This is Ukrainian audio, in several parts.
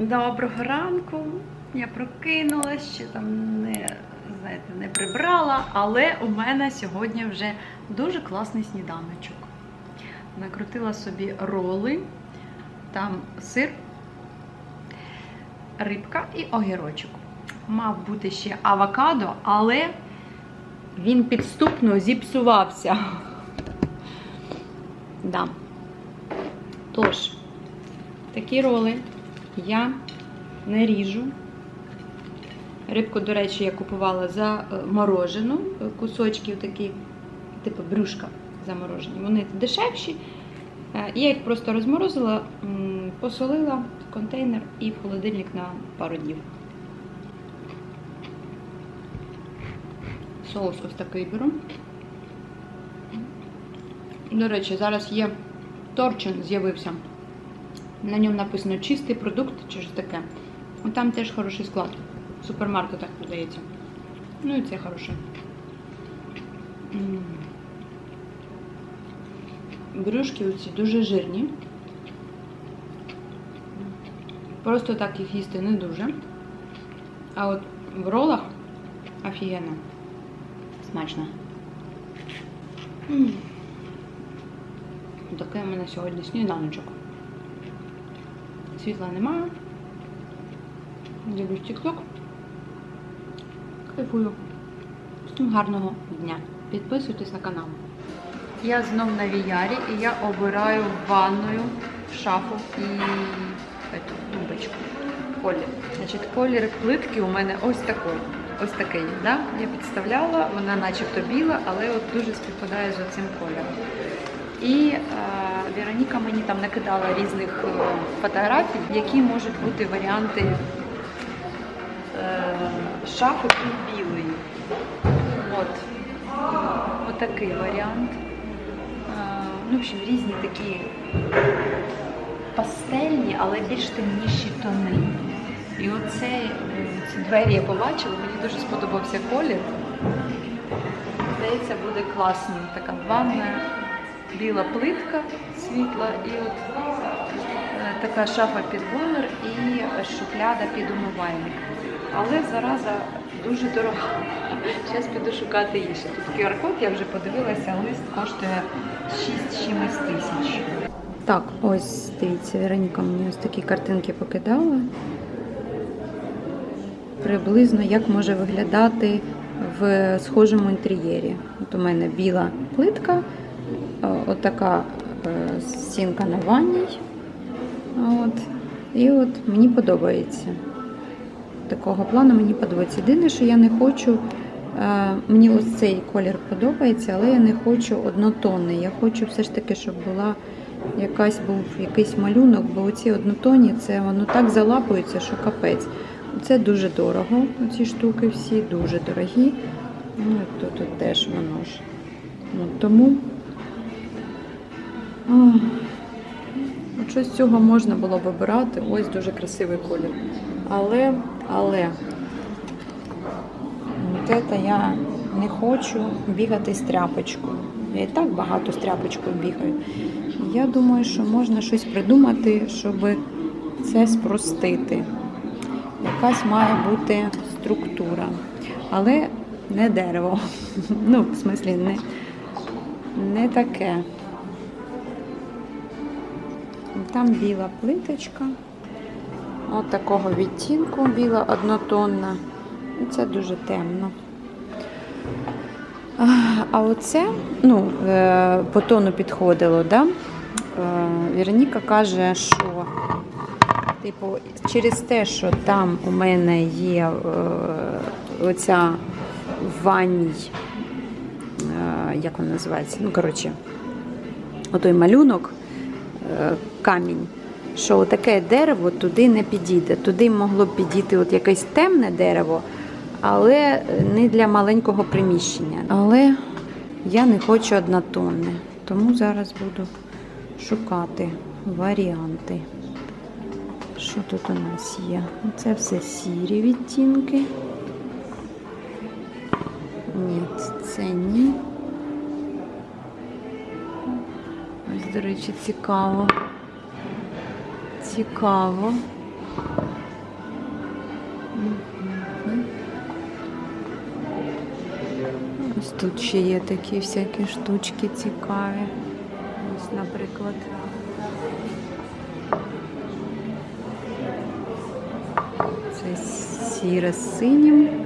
Доброго ранку. Я прокинулась, ще там не, знаєте, не прибрала, але у мене сьогодні вже дуже класний сніданочок. Накрутила собі роли, там сир, рибка і огірочок. Мав бути ще авокадо, але він підступно зіпсувався. Да. Тож, такі роли я не ріжу. Рибку, до речі, я купувала заморожену, кусочків такі, типу брюшка заморожені. Вони дешевші. Е, Я їх просто розморозила, посолила в контейнер і в холодильник на пару днів. Соус ось такий беру. До речі, зараз є торчин з'явився. На ньому написано чистий продукт чи щось таке. Ну, Там теж хороший склад. В супермаркетах продається. Ну і це хороше. Брюшки оці дуже жирні. Просто так їх їсти не дуже. А от в ролах офігенно. Смачно. Такий у мене сьогодні сніданочок. Світла немає. Дивлюсь TikTok. Кайфую. Всім гарного дня. Підписуйтесь на канал. Я знов на VR і я обираю ванною шафу і эту, тумбочку. Колір. Значить, колір плитки у мене ось такий. Ось такий. Да? Я підставляла, вона начебто біла, але от дуже співпадає з оцим кольором. І е, Вероніка мені там накидала різних е, фотографій, які можуть бути варіанти е, шафи і білої. От. Отакий варіант. Е, ну, в общем, різні такі пастельні, але більш темніші тони. І оце ці двері я побачила, мені дуже сподобався колір. Здається, буде класно. Така ванна, біла плитка світла і от е, така шафа під бойлер і шухляда під умивальник. Але зараза дуже дорога. Зараз піду шукати інше. Тут QR-код, я вже подивилася, лист коштує 6 чимось тисяч. Так, ось дивіться, Вероніка мені ось такі картинки покидала. Приблизно як може виглядати в схожому інтер'єрі. От у мене біла плитка, отака е, стінка на ванній. От. І от мені подобається. Такого плану мені подобається. Єдине, що я не хочу, е, мені ось цей колір подобається, але я не хочу однотонний. Я хочу все ж таки, щоб була якась був якийсь малюнок, бо оці однотонні, це воно так залапується, що капець. Це дуже дорого. Ці штуки всі дуже дорогі. Ну, тут, теж воно ж. Ну, тому от щось з цього можна було б обирати. Ось дуже красивий колір. Але, але це я не хочу бігати з тряпочкою. Я і так багато з тряпочкою бігаю. Я думаю, що можна щось придумати, щоб це спростити. Якась має бути структура, але не дерево. Ну, в смислі, не, не таке. Там біла плиточка. От такого відтінку біла однотонна. І Це дуже темно. А, оце, ну, е, по тону підходило, да? Е, Вероніка каже, що Типу, через те, що там у мене є е, оця в ванній, е, як вона називається? Ну, коротше, отой малюнок, камінь, що таке дерево туди не підійде. Туди могло б підійти от якесь темне дерево, але не для маленького приміщення. Але я не хочу однотонне, тому зараз буду шукати варіанти. Що тут у нас є? Це все сірі відтінки. Ні, це ні. до речі, цікаво. Цікаво. Ось тут ще є такі всякі штучки цікаві. Ось, наприклад. Це сіре синім.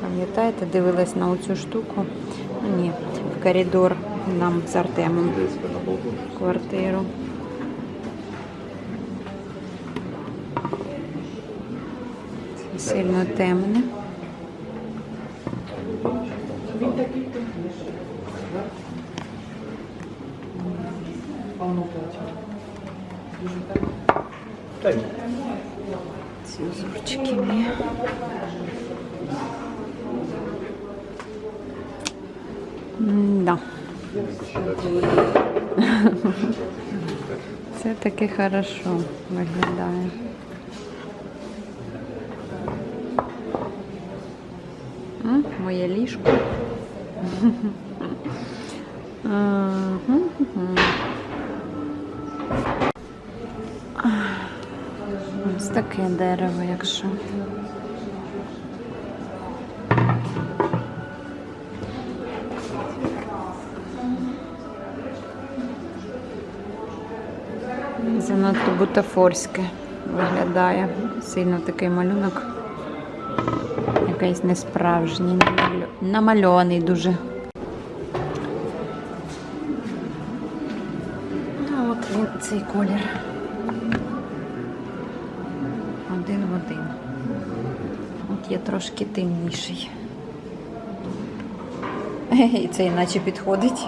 Пам'ятаєте, дивилась на оцю штуку? Ні, в коридор нам з Артемом в квартиру. Сильно темне. Ці узорчики мені. Да. Це таки хорошо виглядає. Моє ліжко. Ось таке дерево, якщо. Занадто бутафорське виглядає. Сильно такий малюнок. Якийсь несправжній, намальований дуже. Ну, от він цей колір. Один в один. От є трошки темніший. І це іначе підходить.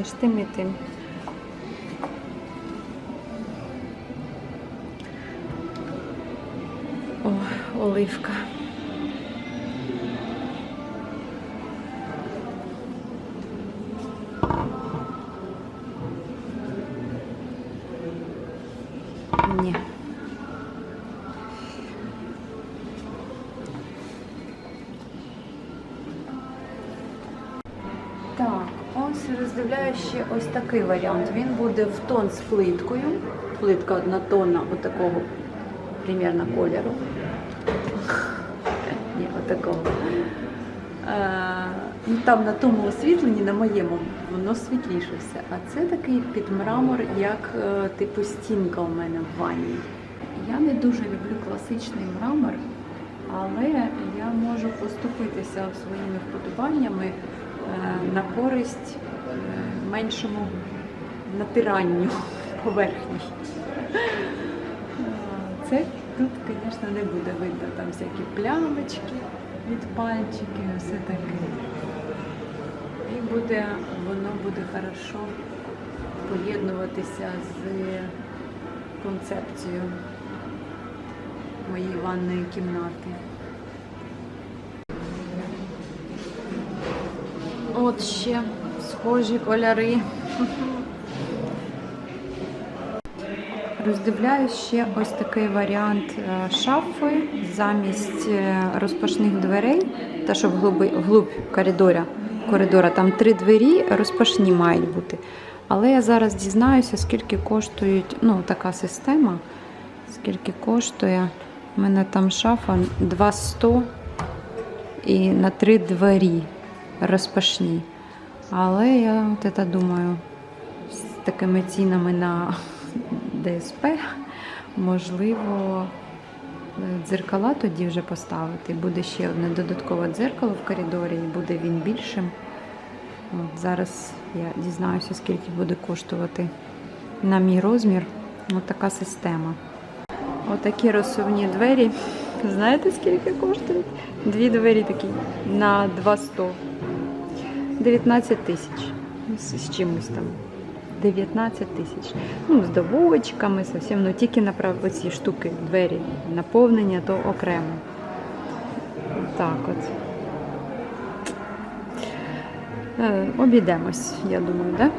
Між тим і тим. О, оливка. Ще ось такий варіант. Він буде в тон з плиткою. Плитка однотонна, отакого примерно кольору. Ні, отакого. Е, ну, там на тому освітленні, на моєму, воно світліше все. А це такий під мрамор, як е, типу стінка у мене в ванні. Я не дуже люблю класичний мрамор, але я можу поступитися своїми вподобаннями е, на користь меншому натиранню поверхні. Це тут, звісно, не буде видно там всякі плямочки від пальчиків, все таке. І буде, воно буде хорошо поєднуватися з концепцією моєї ванної кімнати. От ще схожі кольори. Роздивляю ще ось такий варіант е, шафи замість е, розпашних дверей, та що вглуб коридора, коридора там три двері розпашні мають бути. Але я зараз дізнаюся, скільки коштують ну, така система, скільки коштує. У мене там шафа 200 і на три двері розпашні. Але я от це думаю, з такими цінами на ДСП, можливо, дзеркала тоді вже поставити. Буде ще одне додаткове дзеркало в коридорі, і буде він більшим. От зараз я дізнаюся, скільки буде коштувати на мій розмір. От така система. Отакі розсувні двері. Знаєте, скільки коштують? Дві двері такі на 200. 19 тисяч. З, чимось там. 19 тисяч. Ну, з доводчиками, зовсім, ну тільки направ... ці штуки, двері, наповнення, то окремо. Так от. Е, Обійдемось, я думаю, да?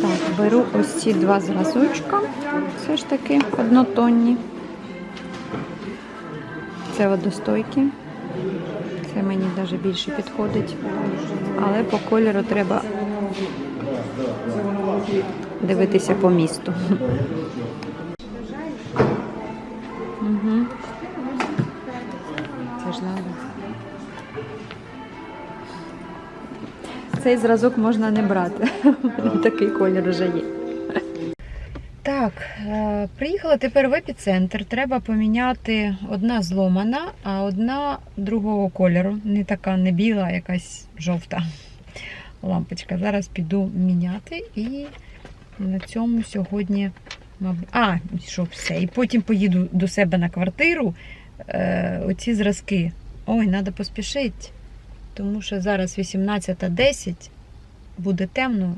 Так, беру ось ці два зразочка, все ж таки однотонні. Це водостойкі. Це мені навіть більше підходить. Але по кольору треба дивитися по місту. Угу. Це ж надо. Цей зразок можна не брати. Такий колір вже є. Так, е, приїхала тепер в епіцентр. Треба поміняти одна зломана, а одна другого кольору. Не така не біла, а якась жовта лампочка. Зараз піду міняти і на цьому сьогодні, мабуть. А, що все. І потім поїду до себе на квартиру. Е, оці зразки. Ой, треба поспішити, тому що зараз 18.10, буде темно.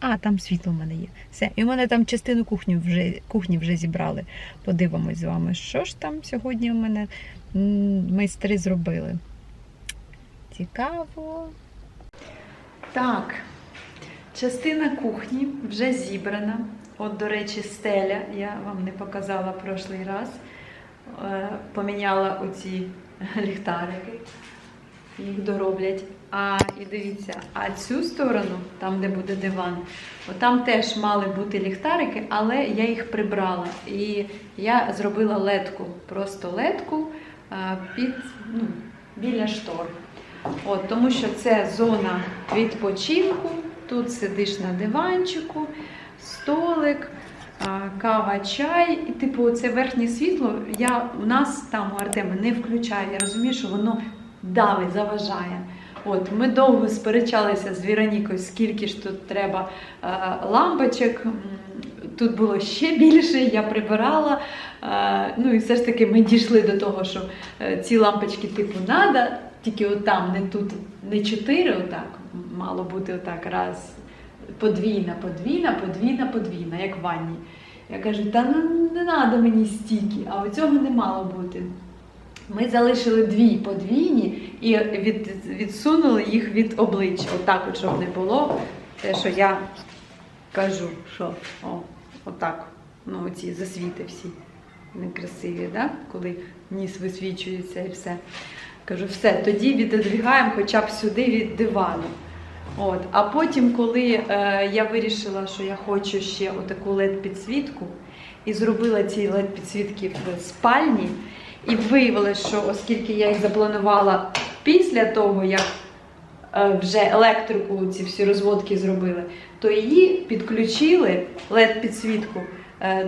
А, там світло в мене є. Все. І в мене там частину кухні вже, кухні вже зібрали. Подивимось з вами, що ж там сьогодні у мене майстри зробили. Цікаво. Так, частина кухні вже зібрана. От, до речі, стеля, я вам не показала прошлий раз. Е, Поміняла оці ліхтарики, їх дороблять. А і дивіться, а цю сторону, там де буде диван, там теж мали бути ліхтарики, але я їх прибрала. І я зробила ледку, просто ледку е, під, ну, біля штор. От, тому що це зона відпочинку. Тут сидиш на диванчику, столик, кава, чай. І, типу, це верхнє світло. Я у нас там у Артема не включаю. Я розумію, що воно давить, заважає. От, ми довго сперечалися з Віронікою, скільки ж тут треба е, лампочок. Тут було ще більше, я прибирала. Е, ну і все ж таки ми дійшли до того, що е, ці лампочки типу надо, тільки отам, не тут, не чотири, отак. Мало бути отак, раз, подвійна, подвійна, подвійна, подвійна, як в ванні. Я кажу, та ну не треба мені стільки, а цього не мало бути. Ми залишили дві подвійні і від, відсунули їх від обличчя. Отак, от, щоб не було. Те, що я кажу, що о, отак. Ну, оці засвіти всі некрасиві, да? коли ніс висвічується і все. Кажу, все, тоді відодвігаємо хоча б сюди від дивану. От. А потім, коли е, я вирішила, що я хочу ще отаку LED-підсвітку, і зробила ці LED-підсвітки в спальні, і виявилось, що оскільки я їх запланувала після того, як е, вже електрику, ці всі розводки зробили, то її підключили LED-підсвітку е,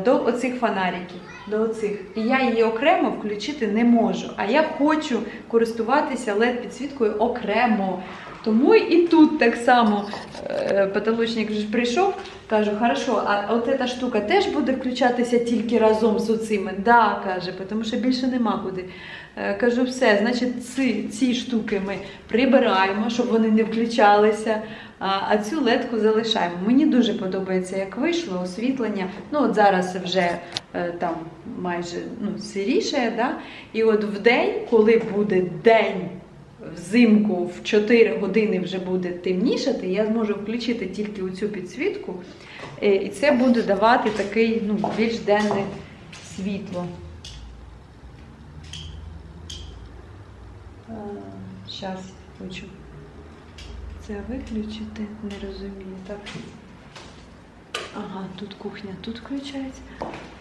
до оцих фонариків. До оцих. І я її окремо включити не можу. А я хочу користуватися LED-підсвіткою окремо. Тому і тут так само е, потолочник вже прийшов, кажу, хорошо, а от ця штука теж буде включатися тільки разом з оцими? Да, каже, тому що більше нема куди. Е, Кажу, все, значить, ці, ці штуки ми прибираємо, щоб вони не включалися, а, цю ледку залишаємо. Мені дуже подобається, як вийшло освітлення. Ну, от зараз вже е, там майже ну, сиріше, да? і от в день, коли буде день взимку в 4 години вже буде темнішати, я зможу включити тільки оцю підсвітку, е, і це буде давати такий ну, більш денне світло. Зараз хочу це виключити, не розумію. Так. Ага, тут кухня, тут включається.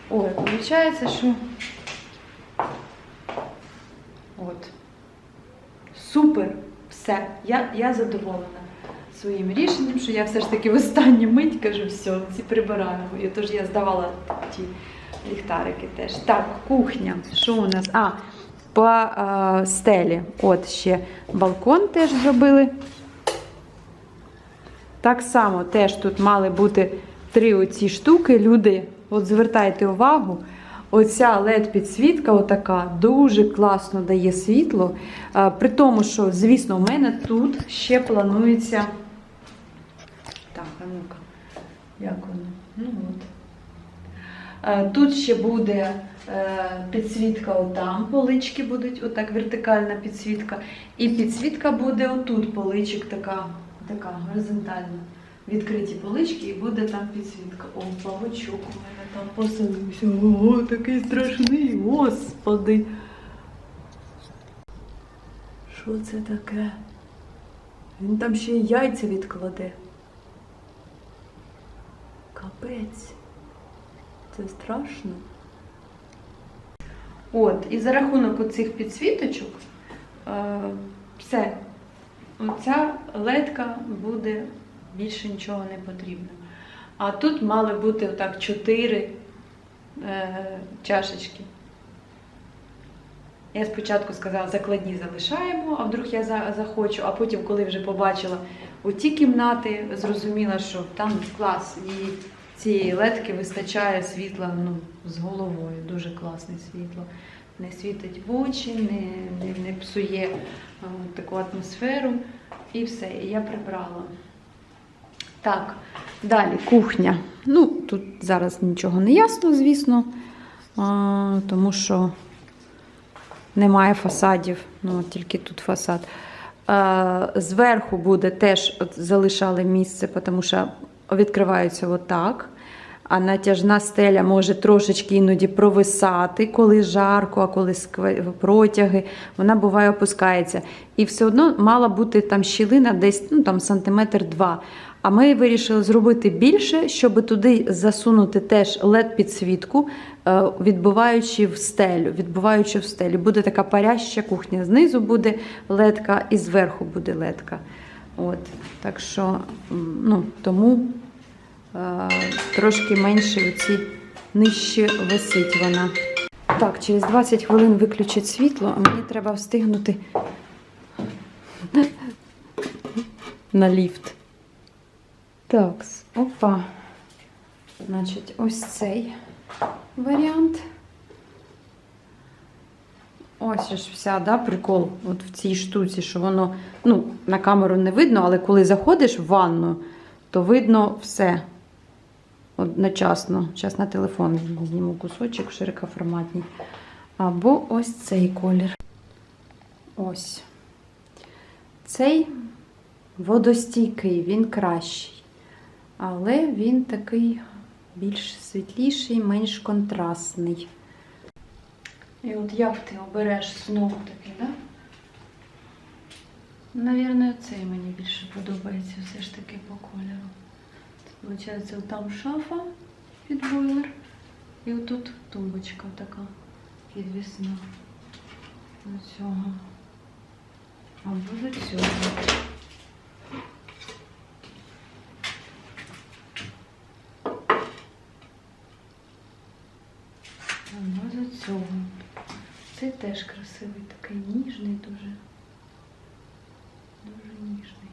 Ой, виходить, що. От. Супер! Все, я, я задоволена своїм рішенням, що я все ж таки в останню мить кажу, все, ці прибираємо. І тож я здавала ті ліхтарики теж. Так, кухня. Що у нас? А, по е, стелі. От ще балкон теж зробили. Так само теж тут мали бути три оці штуки. Люди, от звертайте увагу, оця LED-підсвітка отака дуже класно дає світло. При тому, що, звісно, у мене тут ще планується. Так, а ну-ка, як воно? Ну от. Е, Тут ще буде е, підсвітка отам, полички будуть, отак вертикальна підсвітка. І підсвітка буде отут, поличок така, така горизонтальна. Відкриті полички і буде там підсвітка. О, павучок у мене там поселився. О, такий страшний, господи. Що це таке? Він там ще й яйця відкладе. Капець. Це страшно. От, і за рахунок оцих підсвіточок, е, все. Оця ледка буде більше нічого не потрібно. А тут мали бути отак чотири е, чашечки. Я спочатку сказала, закладні залишаємо, а вдруг я захочу, а потім, коли вже побачила оті кімнати, зрозуміла, що там клас, і цієї ледки вистачає світла ну, з головою. Дуже класне світло. Не світить в очі, не, не, не псує е, таку атмосферу. І все, і я прибрала. Так, далі кухня. Ну, тут зараз нічого не ясно, звісно, а, тому що немає фасадів, ну тільки тут фасад. Е, Зверху буде теж от залишали місце, тому що відкриваються отак. А натяжна стеля може трошечки іноді провисати, коли жарко, а коли протяги. Вона буває опускається. І все одно мала бути там щілина десь ну, там, сантиметр два. А ми вирішили зробити більше, щоб туди засунути теж led підсвітку, е, відбиваючи в стелю. Відбиваючи в стелю. Буде така паряща кухня. Знизу буде ледка і зверху буде ледка. От. Так що, ну, тому трошки менше оці нижче висить вона. Так, через 20 хвилин виключать світло, а мені треба встигнути на ліфт. Так, опа. Значить, ось цей варіант. Ось ж вся, да, прикол от в цій штуці, що воно ну, на камеру не видно, але коли заходиш в ванну, то видно все одночасно. Зараз на телефон зніму кусочок широкоформатний. Або ось цей колір. Ось. Цей водостійкий, він кращий. Але він такий більш світліший, менш контрастний. І от як ти обереш знову таки, да? Навірно, цей мені більше подобається все ж таки по кольору. Виходить, там шафа під бойлер. І отут тумбочка така підвісна. До цього. Або до цього. Або до цього. Цей теж красивий, такий ніжний. Дуже ніжний.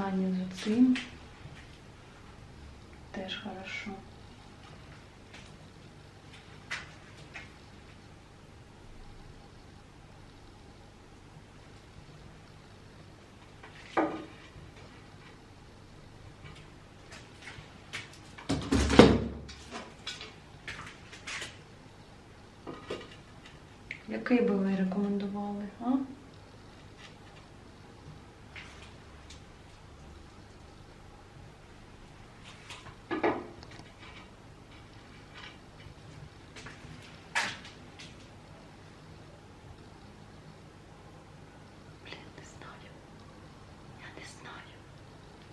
Поєднання з цим теж хорошо. Який би ви рекомендували, а? Блін, не знаю. Я не знаю.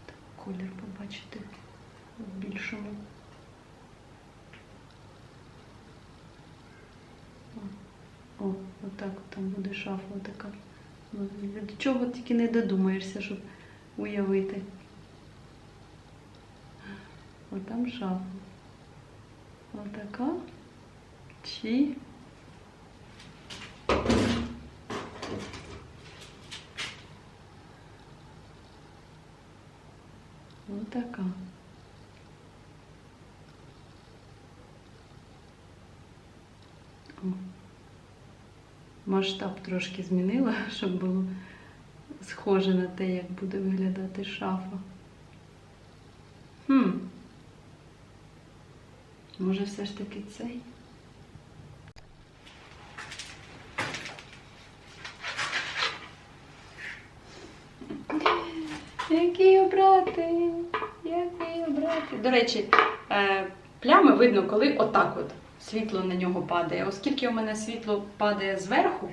Так, колір побачити в більшому. О, отак от там буде шафа така. Ну, До чого тільки не додумаєшся, щоб уявити. О, там шафа. Отака. Чи. Отака. О. Масштаб трошки змінила, щоб було схоже на те, як буде виглядати шафа. Хм. Може, все ж таки цей? Який обрати? Який обрати? До речі, е, плями видно, коли отак от. Світло на нього падає. Оскільки у мене світло падає зверху,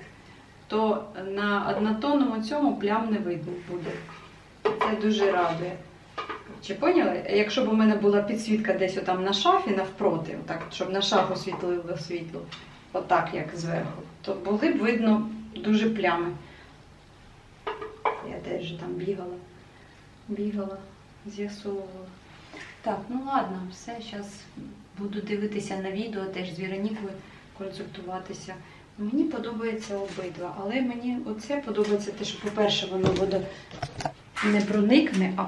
то на однотонному цьому плям не видно буде. Це дуже радує. Чи поняли? Якщо б у мене була підсвітка десь отам на шафі навпроти, отак, щоб на шафу світлило світло, отак як зверху, то були б видно дуже плями. Я теж там бігала, бігала, з'ясовувала. Так, ну ладно, все, зараз буду дивитися на відео, теж з Віронікою консультуватися. Мені подобається обидва, але мені оце подобається те, що, по-перше, воно буде не проникне, а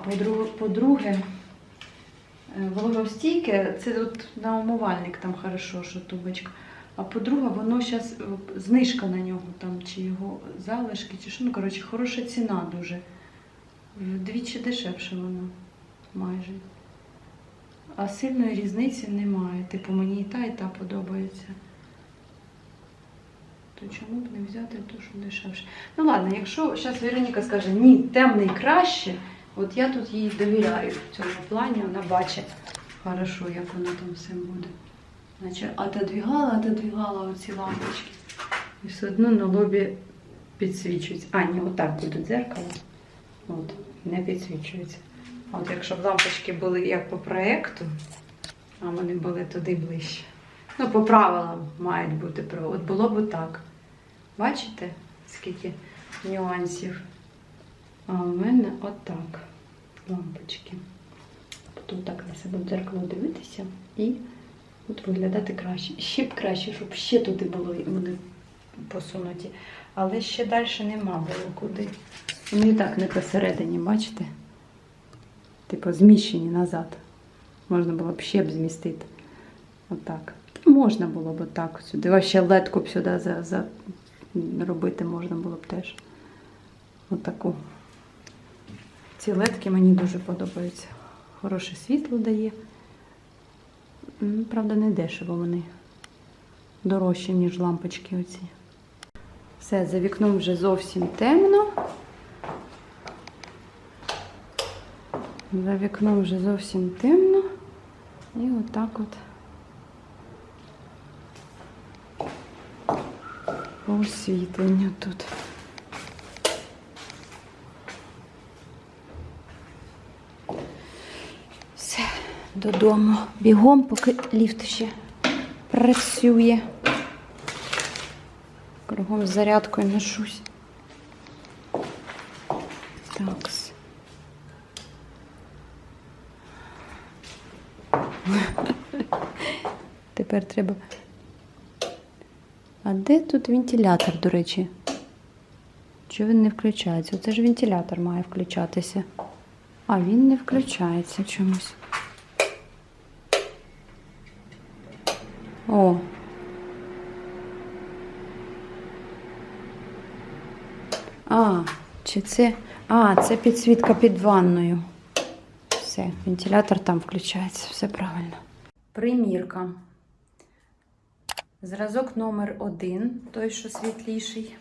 по-друге, е, вологостійке, це от на умивальник там хорошо, що тубочка. А по-друге, воно зараз знижка на нього там, чи його залишки, чи що. Ну, коротше, хороша ціна дуже. Вдвічі дешевше воно майже. А сильної різниці немає. Типу, мені і та, і та подобається. То чому б не взяти то, що дешевше? Ну ладно, якщо зараз Вероніка скаже, ні, темний краще, от я тут їй довіряю в цьому плані, вона бачить хорошо, як воно там все буде. Значить, отодвігала, отодвігала оці лампочки. І все одно на лобі підсвічується. А, ні, отак буде дзеркало. От, не підсвічується. От якщо б лампочки були як по проєкту, а вони були туди ближче. Ну, по правилам мають бути. От було б так. Бачите, скільки нюансів? А у мене отак лампочки. Буду так на себе в дзеркало дивитися і от виглядати краще. Ще б краще, щоб ще туди було вони посунуті. Але ще далі нема було куди. Вони так не посередині, бачите? Типу зміщені назад. Можна було б ще б змістити. Отак. Можна було б так сюди. Вообще ледку б сюди за, за... робити можна було б теж. Отаку. Ці ледки мені дуже подобаються. Хороше світло дає. Ну, Правда, не дешево вони. Дорожчі, ніж лампочки оці. Все, за вікном вже зовсім темно. За вікном вже зовсім темно. І отак от. По освітленню тут. Все, додому. Бігом, поки ліфт ще працює. Кругом з зарядкою ношусь. Тепер треба. А де тут вентилятор, до речі? Чого він не включається? Оце ж вентилятор має включатися. А він не включається чомусь. О. А, чи це. А, це підсвітка під ванною. Все, вентилятор там включається, все правильно. Примірка. Зразок номер один, той, що світліший.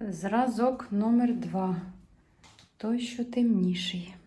Зразок номер два, той, що темніший.